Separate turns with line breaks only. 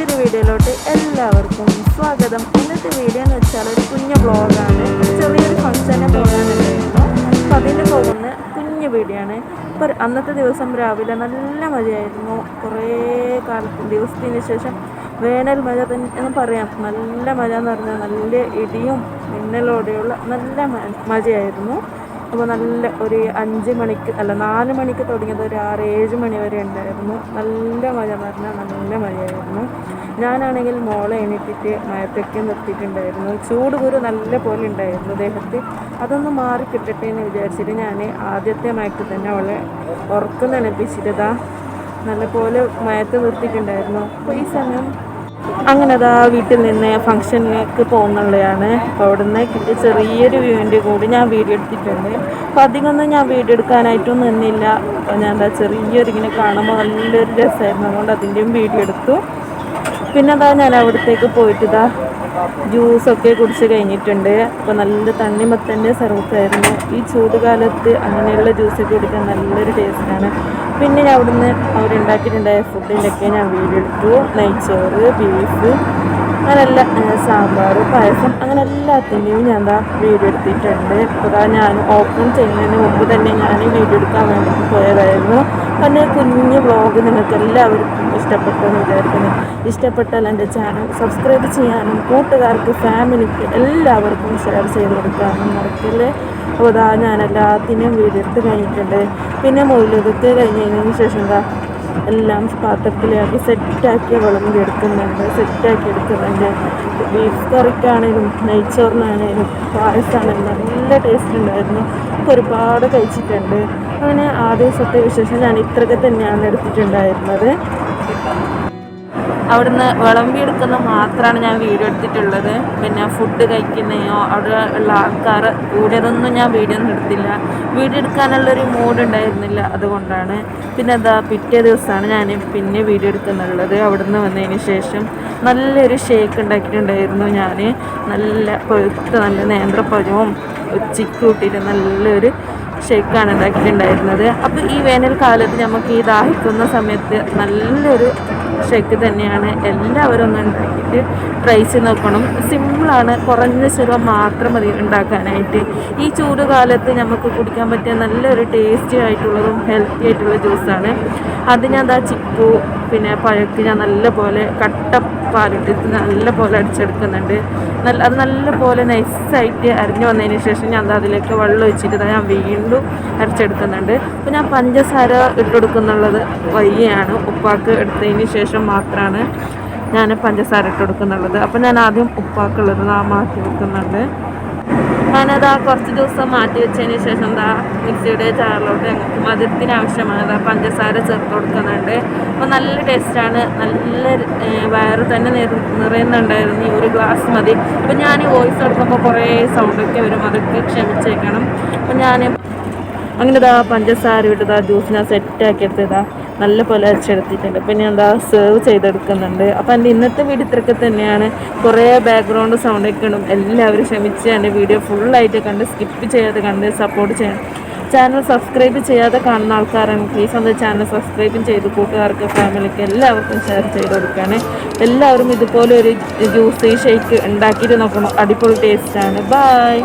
പുതിയൊരു വീഡിയോയിലോട്ട് എല്ലാവർക്കും സ്വാഗതം. ഇന്നത്തെ വീഡിയോ എന്ന് വെച്ചാൽ ഒരു കുഞ്ഞു ബ്ലോഗാണ് ചെറിയൊരു ഫംഗ്ഷന് പോകാനുണ്ടായിരുന്നു അപ്പം അതിന് പോകുന്ന കുഞ്ഞു വീഡിയോ ആണ്. അന്നത്തെ ദിവസം രാവിലെ നല്ല മഴയായിരുന്നു. കുറേ കാലത്ത് ദിവസത്തിന് ശേഷം വേനൽ മഴ തന്നെ എന്ന് പറയാം. നല്ല മഴ എന്ന് പറഞ്ഞാൽ നല്ല ഇടിയും മിന്നലോടെയുള്ള നല്ല മഴയായിരുന്നു. അപ്പോൾ നല്ല ഒരു അഞ്ച് മണിക്ക് അല്ല നാല് മണിക്ക് തുടങ്ങിയത് ഒരു ആറ് ഏഴ് മണി വരെ ഉണ്ടായിരുന്നു. നല്ല മഴ പറഞ്ഞാൽ നല്ല മഴയായിരുന്നു. ഞാനാണെങ്കിൽ മോളെ എണീറ്റിട്ട് മയത്തൊക്കെ നിർത്തിയിട്ടുണ്ടായിരുന്നു. ചൂട് കുരു നല്ല പോലെ ഉണ്ടായിരുന്നു ദേഹത്ത്. അതൊന്ന് മാറി കിട്ടട്ടെ എന്ന് വിചാരിച്ചിട്ട് ഞാൻ ആദ്യത്തെ മയത്ത് തന്നെ അവളെ ഉറക്കം നനപ്പിച്ചിട്ടതാ നല്ല പോലെ മയത്ത് നിർത്തിയിട്ടുണ്ടായിരുന്നു. അപ്പോൾ ഈ സമയം അങ്ങനെ അതാ വീട്ടിൽ നിന്ന് ഫംഗ്ഷനിലേക്ക് പോകുന്നുള്ളതാണ്. അപ്പോൾ അവിടെ നിന്ന് കിട്ടിയ ചെറിയൊരു വ്യൂവിന്റെ കൂടി ഞാൻ വീഡിയോ എടുത്തിട്ടുണ്ട്. അപ്പോൾ അധികമൊന്നും ഞാൻ വീഡിയോ എടുക്കാനായിട്ടും നിന്നില്ല. അപ്പോൾ ഞാൻ എന്താ ചെറിയൊരു ഇങ്ങനെ കാണുമ്പോൾ നല്ലൊരു രസമായിരുന്നു. അതുകൊണ്ട് അതിന്റെയും വീഡിയോ എടുത്തു. പിന്നെ അതാ ഞാൻ അവിടത്തേക്ക് പോയിട്ട് ഇതാ ജ്യൂസൊക്കെ കുടിച്ച് കഴിഞ്ഞിട്ടുണ്ട്. അപ്പോൾ നല്ല തണ്ണിമത്തന്റെ സർവീസായിരുന്നു ഈ ചൂടുകാലത്ത് അങ്ങനെയുള്ള ജ്യൂസൊക്കെ കുടിക്കാൻ നല്ലൊരു ടേസ്റ്റാണ്. പിന്നെ ഞാൻ അവിടുന്ന് അവരുണ്ടാക്കിയിട്ടുണ്ടായ ഫുഡിന്റെയൊക്കെ ഞാൻ വീഡിയോ എടുത്തു നെയ്ച്ചോറ് ബീഫ് അങ്ങനെല്ല സാമ്പാർ പായസം അങ്ങനെ എല്ലാത്തിന്റെയും ഞാൻ എന്താ വീഡിയോ എടുത്തിട്ടുണ്ട്. അതാ ഞാൻ ഓപ്പൺ ചെയ്യുന്നതിന് മുമ്പ് തന്നെ ഞാൻ വീഡിയോ എടുക്കാൻ വേണ്ടി പോയതായിരുന്നു. പിന്നെ കുഞ്ഞ് വ്ളോഗ് നിങ്ങൾക്ക് എല്ലാവർക്കും ഇഷ്ടപ്പെട്ടെന്ന് വിചാരിക്കുന്നു. ഇഷ്ടപ്പെട്ടാൽ എന്റെ ചാനൽ സബ്സ്ക്രൈബ് ചെയ്യാനും കൂട്ടുകാർക്ക് ഫാമിലിക്ക് എല്ലാവർക്കും ഷെയർ ചെയ്ത് കൊടുക്കാനും മറക്കല്ലേ? അപ്പോൾ അതാ ഞാൻ എല്ലാത്തിനും വീഡിയോ എടുത്ത് കഴിഞ്ഞിട്ടുണ്ട്. പിന്നെ മൊയിലൊക്കെ കഴിഞ്ഞതിന് ശേഷം എന്താ എല്ലാം പാത്രത്തിലാക്കി സെറ്റാക്കി വിളമ്പി എടുക്കുന്നുണ്ട്. സെറ്റാക്കി എടുക്കുന്നുണ്ട്. ബീഫ് കറിക്കാണേലും നെയ്ച്ചോറിനാണേലും പായസമാണേലും നല്ല ടേസ്റ്റ് ഉണ്ടായിരുന്നു. ഒരുപാട് കഴിച്ചിട്ടുണ്ട്. അങ്ങനെ ആ ദിവസത്തെ വിശേഷം ഞാൻ ഇത്രയൊക്കെ തന്നെയാണ് എടുത്തിട്ടുണ്ടായിരുന്നത്. അവിടുന്ന് വിളമ്പിയെടുക്കുന്ന മാത്രമാണ് ഞാൻ വീഡിയോ എടുത്തിട്ടുള്ളത്. പിന്നെ ഫുഡ് കഴിക്കുന്നതോ അവിടെ ഉള്ള ആൾക്കാർ കൂടിയതൊന്നും ഞാൻ വീഡിയോ ഒന്നും എടുത്തില്ല. വീഡിയോ എടുക്കാനുള്ളൊരു മൂഡ് ഉണ്ടായിരുന്നില്ല അതുകൊണ്ടാണ്. പിന്നെ എന്താ പിറ്റേ ദിവസമാണ് ഞാൻ പിന്നെ വീഡിയോ എടുക്കുന്നുള്ളത്. അവിടുന്ന് വന്നതിന് ശേഷം നല്ലൊരു ഷേക്ക് ഉണ്ടാക്കിയിട്ടുണ്ടായിരുന്നു ഞാൻ. നല്ല പഴുത്ത നല്ല നേന്ത്രപ്പഴവും ഉച്ചയ്ക്ക് കൂട്ടിയിട്ട് നല്ലൊരു ഷേക്കാണ് ഉണ്ടാക്കിയിട്ടുണ്ടായിരുന്നത്. അപ്പോൾ ഈ വേനൽക്കാലത്ത് നമുക്ക് ഈ ദാഹിക്കുന്ന സമയത്ത് നല്ലൊരു ഷേക്ക് തന്നെയാണ് എല്ലാവരും ഒന്ന് ഉണ്ടാക്കിയിട്ട് ട്രൈ ചെയ്ത് നോക്കണം. സിമ്പിളാണ്. കുറഞ്ഞ ചിലവ് മാത്രം മതി ഉണ്ടാക്കാനായിട്ട്. ഈ ചൂട് കാലത്ത് നമുക്ക് കുടിക്കാൻ പറ്റിയ നല്ലൊരു ടേസ്റ്റി ആയിട്ടുള്ളതും ഹെൽത്തി ആയിട്ടുള്ള ജ്യൂസാണ് അത് ഞാൻ എന്താ ചിപ്പു പിന്നെ ഞാൻ നല്ല പോലെ കട്ട പാലിട്ട് നല്ല പോലെ അടിച്ചെടുക്കുന്നുണ്ട്. നല്ല അത് നല്ലപോലെ നൈസായിട്ട് അരിഞ്ഞു വന്നതിന് ശേഷം ഞാൻ അതിലേക്ക് വെള്ളം ഒഴിച്ചിട്ട് ഞാൻ വീണ്ടും അരച്ചെടുക്കുന്നുണ്ട്. അപ്പോൾ ഞാൻ പഞ്ചസാര ഇട്ടെടുക്കുന്നുള്ളത് വയ്യാണ്. ഉപ്പാക്ക് എടുത്തതിന് ശേഷം മാത്രമാണ് ഞാൻ പഞ്ചസാര ഇട്ടെടുക്കുന്നുള്ളത് അപ്പോൾ ഞാൻ ആദ്യം ഉപ്പാക്കുള്ളത് മാറ്റി വെക്കുന്നുണ്ട്. ഞാനത് കുറച്ച് ദിവസം മാറ്റി വെച്ചതിന് ശേഷം എന്താ മിക്സിയുടെ ചാറിലോട്ട് ഞങ്ങൾക്ക് മധുരത്തിന് ആവശ്യമാണ്. പഞ്ചസാര ചേർത്ത് കൊടുക്കുന്നുണ്ട്. അപ്പോൾ നല്ല ടേസ്റ്റാണ് നല്ല വയറ് തന്നെ നിറയുന്നുണ്ടായിരുന്നു. ഈ ഒരു ഗ്ലാസ് മതി. അപ്പോൾ ഞാൻ വോയിസ് എടുക്കുമ്പോൾ കുറേ സൗണ്ടൊക്കെ വരും. അതൊക്കെ ക്ഷമിച്ചേക്കണം. അപ്പോൾ ഞാൻ അങ്ങനെ ഇതാ പഞ്ചസാര ഇട്ടതാ ജ്യൂസ് ഞാൻ സെറ്റാക്കി എടുത്തതാ നല്ല പോലെ അരച്ചെടുത്തിട്ടുണ്ട്. പിന്നെ എന്താ സെർവ് ചെയ്തെടുക്കുന്നുണ്ട്. അപ്പോൾ എന്റെ ഇന്നത്തെ വീഡിയോ ഇത്രയൊക്കെ തന്നെയാണ്. കുറേ ബാക്ക്ഗ്രൗണ്ട് സൗണ്ടൊക്കെ ഇടും എല്ലാവരും ക്ഷമിച്ച് എന്റെ വീഡിയോ ഫുള്ളായിട്ട് കണ്ട് സ്കിപ്പ് ചെയ്യാതെ കണ്ട് സപ്പോർട്ട് ചെയ്യണം. ചാനൽ സബ്സ്ക്രൈബ് ചെയ്യാതെ കാണുന്ന ആൾക്കാരാണ്. പ്ലീസ് അത് ചാനൽ സബ്സ്ക്രൈബും ചെയ്ത് കൂട്ടുകാർക്ക് ഫാമിലിക്ക് എല്ലാവർക്കും ഷെയർ ചെയ്ത് കൊടുക്കുകയാണ് എല്ലാവരും ഇതുപോലെ ഒരു ജ്യൂസ് ഷേക്ക് ഉണ്ടാക്കിയിട്ട് നോക്കണം. അടിപൊളി ടേസ്റ്റാണ് ബായ്